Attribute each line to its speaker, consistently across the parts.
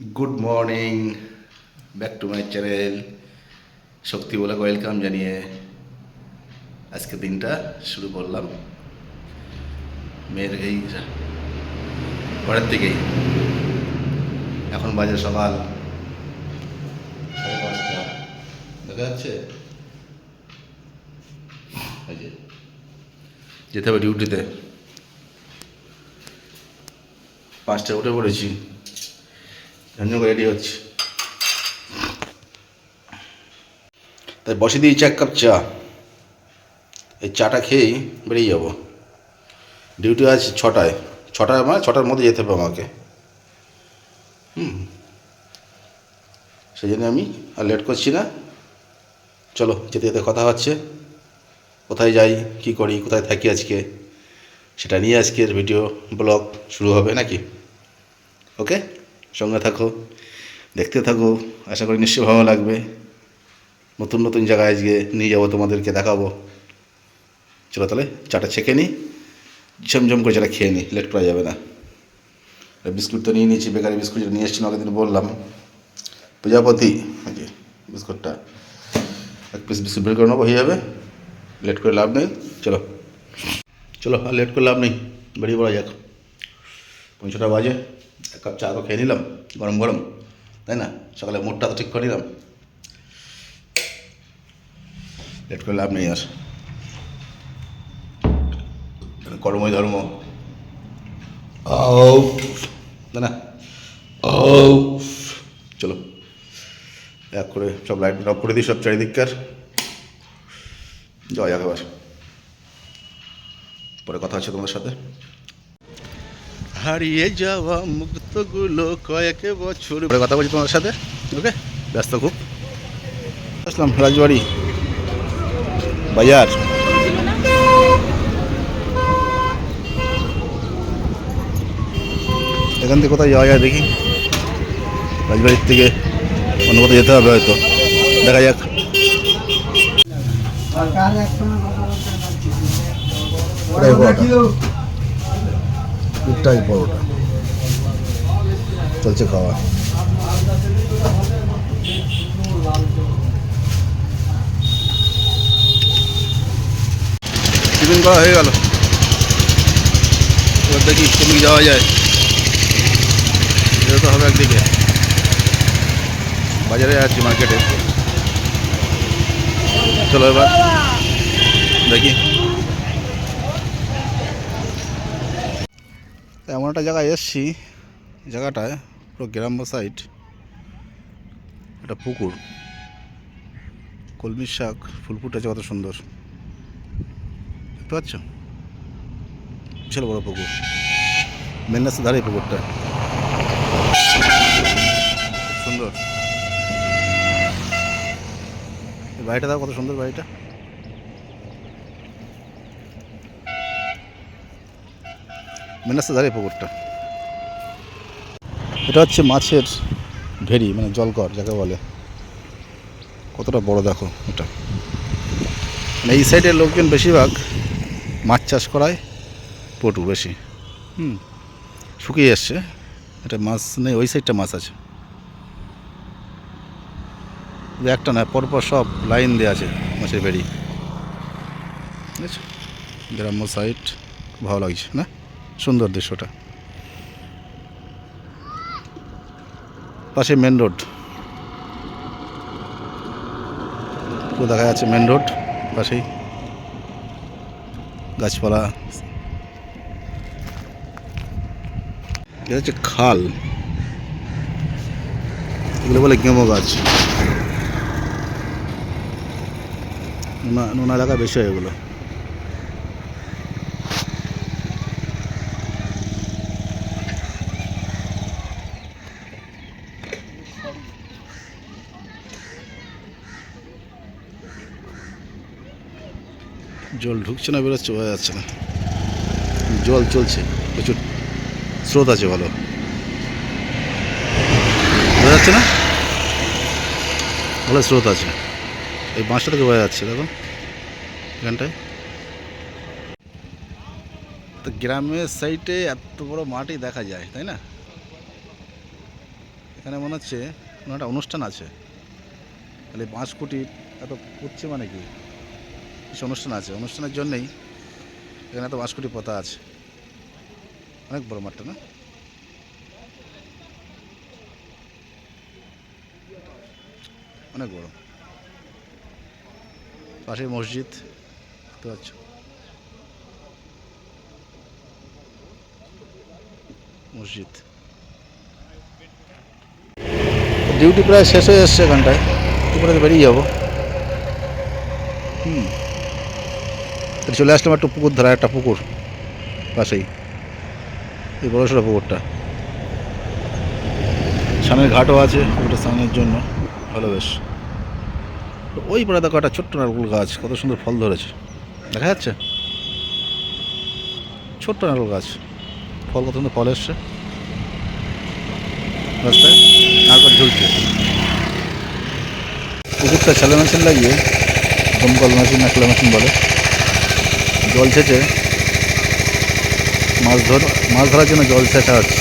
Speaker 1: Good morning back to my channel Shakti বলে welcome জানিয়ে আজকে দিনটা শুরু করলাম। মেয়ের এই ঘরের দিকেই। এখন বাজে সকাল সাড়ে পাঁচটা। দেখা যাচ্ছে? যেতে হবে ডিউটিতে পাঁচটা উঠে পড়েছি। ঝঞ্ঝন রেডি হচ্ছে। তাই বসে দিয়েছি এক কাপ চা। এই চাটা খেয়েই বেরিয়ে যাব। ডিউটি আছে ছটায়। ছটায় মানে ছটার মধ্যে যেতে হবে আমাকে। হুম। সেই জন্য আমি আর লেট করছি না। চলো, যেতে যেতে কথা হচ্ছে। কোথায় যাই, কি করি, কোথায় থাকি আজকে? সেটা নিয়ে আজকের ভিডিও ব্লগ শুরু হবে নাকি? ওকে সঙ্গে থাকো, দেখতে থাকো, আশা করি নিশ্চয়ই ভালো লাগবে। নতুন নতুন জায়গায় আজকে নিয়ে যাব, তোমাদেরকে দেখাবো। চলো তাহলে চাটা ছেঁকে নিই, ঝমঝম করে চাটা খেয়ে নিই, লেট করা যাবে না। বিস্কুট তো নিয়ে নিয়েছি, বেকারি বিস্কুট নিয়ে এসেছিলাম আগের দিন বললাম। প্রজাপতি নাকি বিস্কুটটা, এক পিস বিস্কুট বের করে নেব, হয়ে যাবে। লেট করে লাভ নেই, চলো। চলো, আর লেট করে লাভ নেই, বেরিয়ে পড়া যাক। পঞ্চটা বাজে। এক কাপ চা তো খেয়ে নিলাম গরম গরম তাই না? সকালে মুডটা তো ঠিক করে নিলাম। লেট করে লাভ নেই আর। কর্মই ধর্ম। ও তাই না? ও চলো। এক করে সব লাইট অফ করে দিই সব চারিদিককার। জয় একবার পরে কথা আছে তোমাদের সাথে। হারিয়ে যাওয়া মুক্তগুলো কয়েক বছর পরে কথা বলছি তোমার সাথে। ওকে। ব্যস্ত খুব। আসলাম রাজবাড়ি। বাজার। এখান থেকে কোথায় যাওয়া যায় দেখি। রাজবাড়ির থেকে অন্য কোথাও যেতে হবে হয়তো। দেখা যাক। বড়টা দুটাই বড়টা চলছে খাওয়া। টিফিন করা হয়ে গেল। এবার দেখি কোন যাওয়া যায়। যেতে হবে একদিকে। বাজারে আছি মার্কেটে চলো এবার, দেখি। এমন একটা জায়গায় এসছি, জায়গাটায়, পুরো গ্রাম্য সাইড একটা পুকুর। কলমির শাক, ফুল ফুটেছে কত সুন্দর। দেখতে পাচ্ছ? বিশাল বড় পুকুর। মেন রাস্তার ধারে পুকুরটা। সুন্দর। বাড়িটা দাও কত সুন্দর বাড়িটা। মেন রাস্তার ধারে পুকুরটা। এটা হচ্ছে মাছের ভেরি মানে জলকর যাকে বলে। কতটা বড় দেখো এটা। মানে এই সাইডের লোকজন বেশিরভাগ মাছ চাষ করায়, পটু বেশি। হুম, শুকিয়ে এসছে এটা মাছ নেই, ওই সাইডটা মাছ আছে। একটা না পরপর সব লাইন দেওয়া আছে মাছের ভেড়ি। বুঝেছ গ্রাম্য সাইড ভালো লাগছে, না? সুন্দর দৃশ্যটা। পাশে মেন রোড। দেখা যাচ্ছে মেন রোড পাশেই। গাছপালা। এটা হচ্ছে খাল। এগুলো বলে গেমো গাছ। নোনা এলাকা বেশি হয় এগুলো। জল ঢুকছে না, বেরোচ্ছে, বোঝা যাচ্ছে না। জল চলছে, প্রচুর। স্রোত আছে ভালো। বোঝা যাচ্ছে না? ভালো স্রোত আছে। এই বাঁশটা থেকে বোঝা যাচ্ছে, দেখো। এখানটায়। তো গ্রামের সাইডে এত বড় মাটি দেখা যায়, তাই না? এখানে মনে হচ্ছে কোনো একটা অনুষ্ঠান আছে। তাহলে কোটি এত করছে মানে কি? কিছু অনুষ্ঠান আছে। অনুষ্ঠানের জন্যেই এখানে তো পাঁচ কোটি পাতা আছে। অনেক বড় মাঠটা, না? অনেক বড়। পাশে মসজিদ, দেখতে পাচ্ছ? মসজিদ। ডিউটি প্রায় শেষ হয়ে এসছে এখানটায়। তো বেরিয়ে যাব। হুম। তো চলে আসলাম একটা পুকুর ধরা, একটা পুকুর পাশেই। এই বড় সড়ো পুকুরটা। সামনের ঘাটও আছে পুকুরটা স্নানের জন্য। ভালো বেশ। ওই পাড়ে দেখো একটা ছোট্ট নারকুল গাছ, কত সুন্দর ফল ধরেছে। দেখা যাচ্ছে? ছোট্ট নারকুল গাছ। ফল কত সুন্দর ফল এসছে। রাস্তায় নারকেল ঝুলছে। পুকুরটা স্যালো মেশিন লাগিয়ে দমকল মেশিন না স্যালো মেশিন বলে। জল ছেঁচে মাছ ধর, মাছ ধরার জন্য জল ছেঁচা হচ্ছে।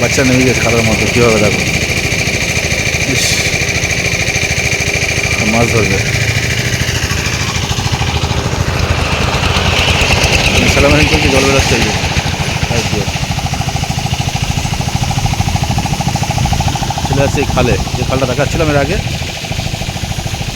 Speaker 1: বাচ্চা নেমে গেছে খাতার মতো কীভাবে দেখো। ইস মাছ ধরবে। স্যালো মেশিন চলছে জল দিয়ে। চলে আসছে খালে। যে খালটা দেখাচ্ছিলাম এর আগে,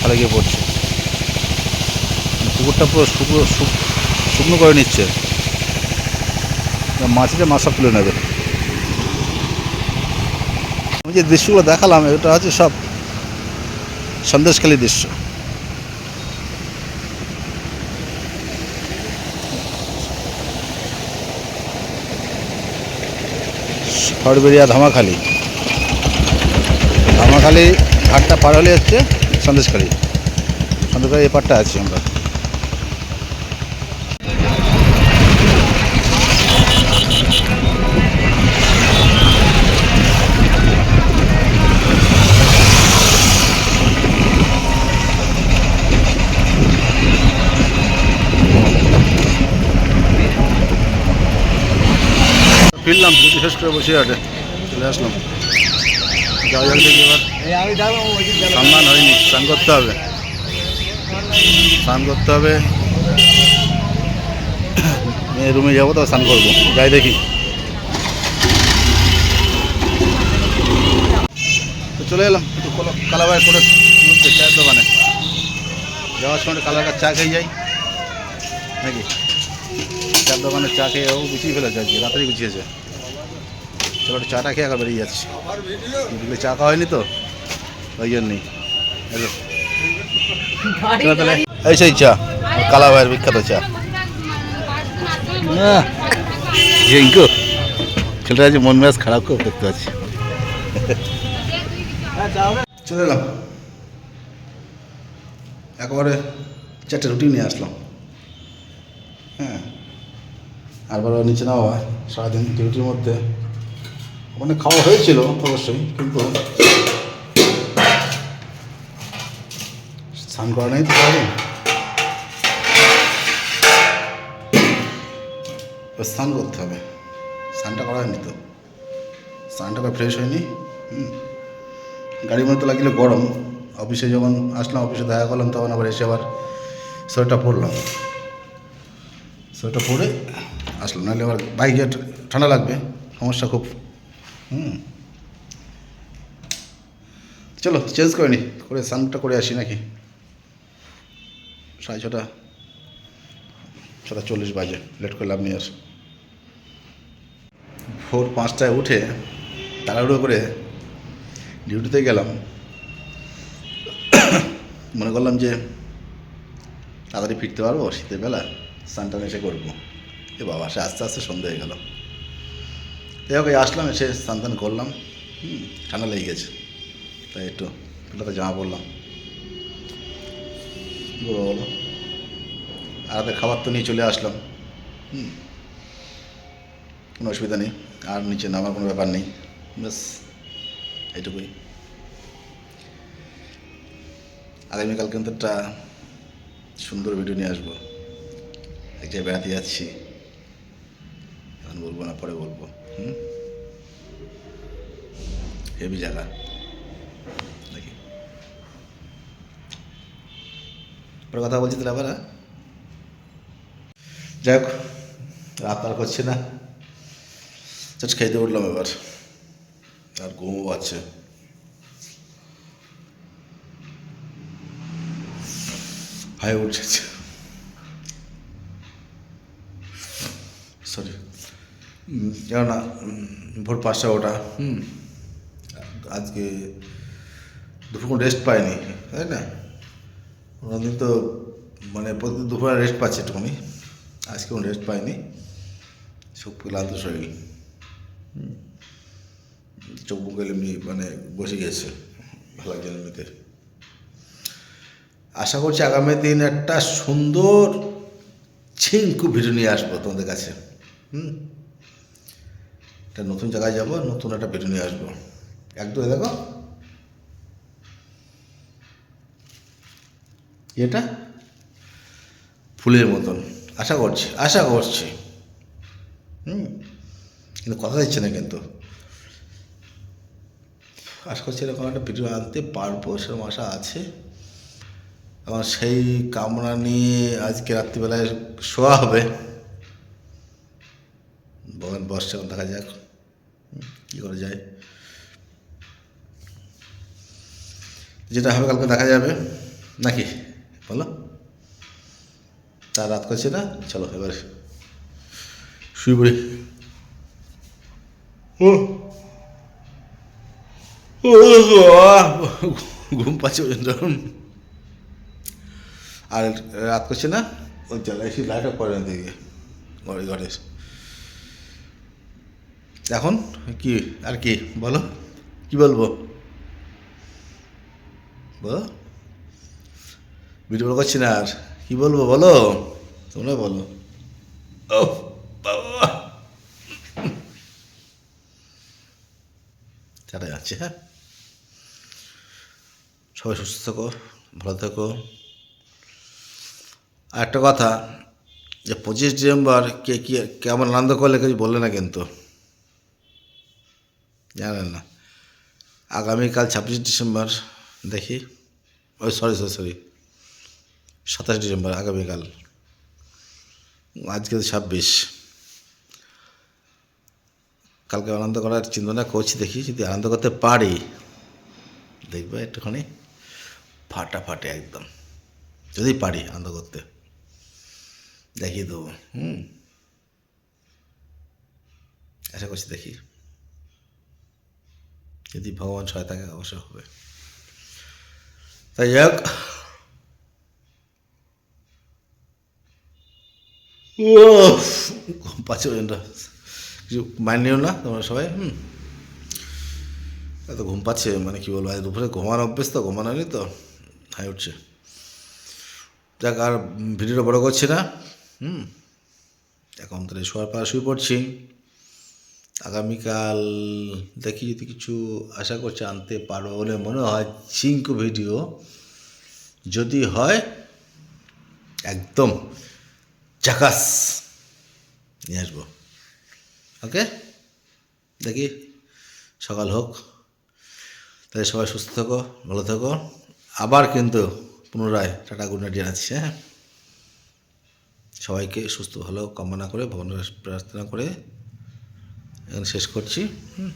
Speaker 1: খালে গিয়ে পড়ছে। পুকুরটা পুরো শুকনো শুকনো করে নিচ্ছে। মাছ যে মাছ সব তুলে নেবে। আমি যে দৃশ্যগুলো দেখালাম, এটা হচ্ছে সব সন্দেশখালী দৃশ্য। সরবেরিয়া ধামাখালি। ধামাখালি ঘাটটা পার হলে হচ্ছে সন্দেশখালী। সন্দেশখালী এ পারটা আছি আমরা। ফিরলাম ডিউটি শেষ করে বসে আটে চলে আসলাম। দেখি এবার। স্নান হয়নি, স্নান করতে হবে। স্নান করতে হবে। রুমে যাব তো স্নান করব। যাই দেখি। তো চলে এলাম। একটু কালাবাই করে চায়ের দোকানে। যাওয়ার সময় কালার চা খেয়ে যাই। নাকি? চার দোকানে চা খেয়ে ও গুছিয়ে ফেলেছে আজকে রাতারি গুছিয়েছে। চলো একটু চাটা খেয়ে আবার বেরিয়ে যাচ্ছি। দুপুরে চা খাওয়া হয়নি তো? ওই জন্যই। হ্যালো। তাহলে। এই সেই চা কালা ভাইয়ের বিখ্যাত চা। জিঙ্কু ছেলেটা আজ মন মেজাজ খারাপ করে করতে পারছি চলে এলাম। একেবারে চারটে রুটি নিয়ে আসলাম। হ্যাঁ। আর বড় নিচে নেওয়া সারাদিন ডিউটির মধ্যে। ওখানে খাওয়া হয়েছিল অবশ্যই, কিন্তু স্নান করা নেই তো স্নান করতে হবে। স্নানটা করা হয়নি তো? স্নানটা ফ্রেশ হয়নি, হুম। গাড়ির মধ্যে লাগলে গরম। অফিসে যখন আসলাম, অফিসে দেখা করলাম, তখন আবার এসে আবার সোয়েটার পরলাম সোয়েটার পরে আসলাম নাহলে আবার বাইকে ঠান্ডা লাগবে, সমস্যা খুব। হুম। চলো চেঞ্জ করে নি, করে স্নানটা করে আসি নাকি? সাড়ে ছটা ছটা চল্লিশ বাজে লেট করে লাভ নিয়ে আস ভোর পাঁচটায় উঠে তাড়াহুড়ো করে ডিউটিতে গেলাম। মনে করলাম যে তাড়াতাড়ি ফিরতে পারব, শীতের বেলা স্নান টান এসে করব। এ বাবা, সে আস্তে আস্তে সন্ধে হয়ে গেল। যাই হোক আসলাম, এসে স্নান টান করলাম। হুম, ঠান্ডা লেগে গেছে। তাই একটু পিলাতে জামা পরলাম। বলো বলো। আর খাবার তো নিয়ে চলে আসলাম। হুম, কোনো অসুবিধা নেই। আর নিচে নামার কোনো ব্যাপার নেই। ব্যাস, এইটুকুই। আগামীকাল কিন্তু একটা সুন্দর ভিডিও নিয়ে আসব। এক জায়গায় বেড়াতে যাচ্ছি। বলব না, পরে বলব। হুম? হেভি জায়গা দেখি পরে কথা বলছি তাহলে আবার হ্যাঁ? যাই হোক, রাত আর করছি না। জাস্ট খেতে উঠলাম এবার। আর ঘুমও আছে হাই উঠেছে সরি কেননা ভোর পাঁচটা ওটা হুম। আজকে দুপুর রেস্ট পাইনি তাই না? অন্যদিন তো মানে প্রতিদিন দুপুরে রেস্ট পাচ্ছে একটুখানি আজকে কোনো রেস্ট পাইনি। সব ক্লান্ত শরীর। চোখ মুখ এমনি মানে বসে গেছে ভালো লাগছে এমনিতে। আশা করছি আগামী দিন একটা সুন্দর ছিঙ্কু ভিডিও নিয়ে আসব তোমাদের কাছে হুম? একটা নতুন জায়গায় যাব, নতুন একটা ভিডিও নিয়ে আসব। একদম দেখো। এটা ফুলের মতন। আশা করছি আশা করছি। হুম, কিন্তু কথা দিচ্ছে না কিন্তু। আশা করছি এরকম একটা ভিডিও আনতে পারব, সেরকম আশা আছে। এবং সেই কামনা নিয়ে আজকে রাত্রিবেলায় শোয়া হবে। এখন দেখা যাক। কী করা যায়? যেটা হবে কালকে দেখা যাবে। নাকি? বলো। তা রাত করছে না চলো এবার। শুয়ে পড়ি। ও। ঘুম পাচ্ছে আর রাত করছে না? ওই জ্বালায় এসে লাইট অফ করে না দিকে ঘরে ঘরে। এখন কি, আর কি? বলো। কি বলব? বলো। ভিডিও করছি না আর। কি বলব বলো? তোমরা বলো। ও বাবা। যাচ্ছে হ্যাঁ? সবাই সুস্থ থাকো, ভালো থাকো। আর একটা কথা, যে পঁচিশ ডিসেম্বর কে কি, কেমন আনন্দ করলে কিছু বললে না কিন্তু। জানেন না। আগামীকাল ছাব্বিশ ডিসেম্বর দেখি। ওই সরি সরি সরি সাতাশ ডিসেম্বর, আগামীকাল। আজকে ছাব্বিশ। কালকে আনন্দ করার চিন্তা করছি দেখি, যদি আনন্দ করতে পারি। দেখবে একটুখানি। ফাটাফাটি একদম। যদি পারি আনন্দ করতে। দেখিয়ে দেবো, হুম। আশা করছি দেখি। যদি ভগবান সহায় থাকে অবশ্যই হবে। তাই যাক। কিছু মাইন্ড নিও না তোমরা সবাই, হুম। এত ঘুম পাচ্ছে মানে কি বলব দুপুরে ঘুমানো অভ্যেস তো, ঘুমানো নেই তো, হাই উঠছে। যাক, আর ভিডিওটা বড় করছি না, হুম। এখন তাহলে শোয়ার পর শুয়ে পড়ছি আগামীকাল দেখি যদি কিছু আশা করছি, আনতে পারো বলে মনে হয় চিঙ্কু ভিডিও। যদি হয়, একদম চাকাস নিয়ে আসব। ওকে? দেখি, সকাল হোক। তাহলে সবাই সুস্থ থাকো, ভালো থাকো। আবার কিন্তু পুনরায় টাটা নাইট জানাচ্ছি হ্যাঁ? সবাইকে সুস্থ, ভালো কামনা করে, ভগবানের প্রার্থনা করে শেষ করছি। হুম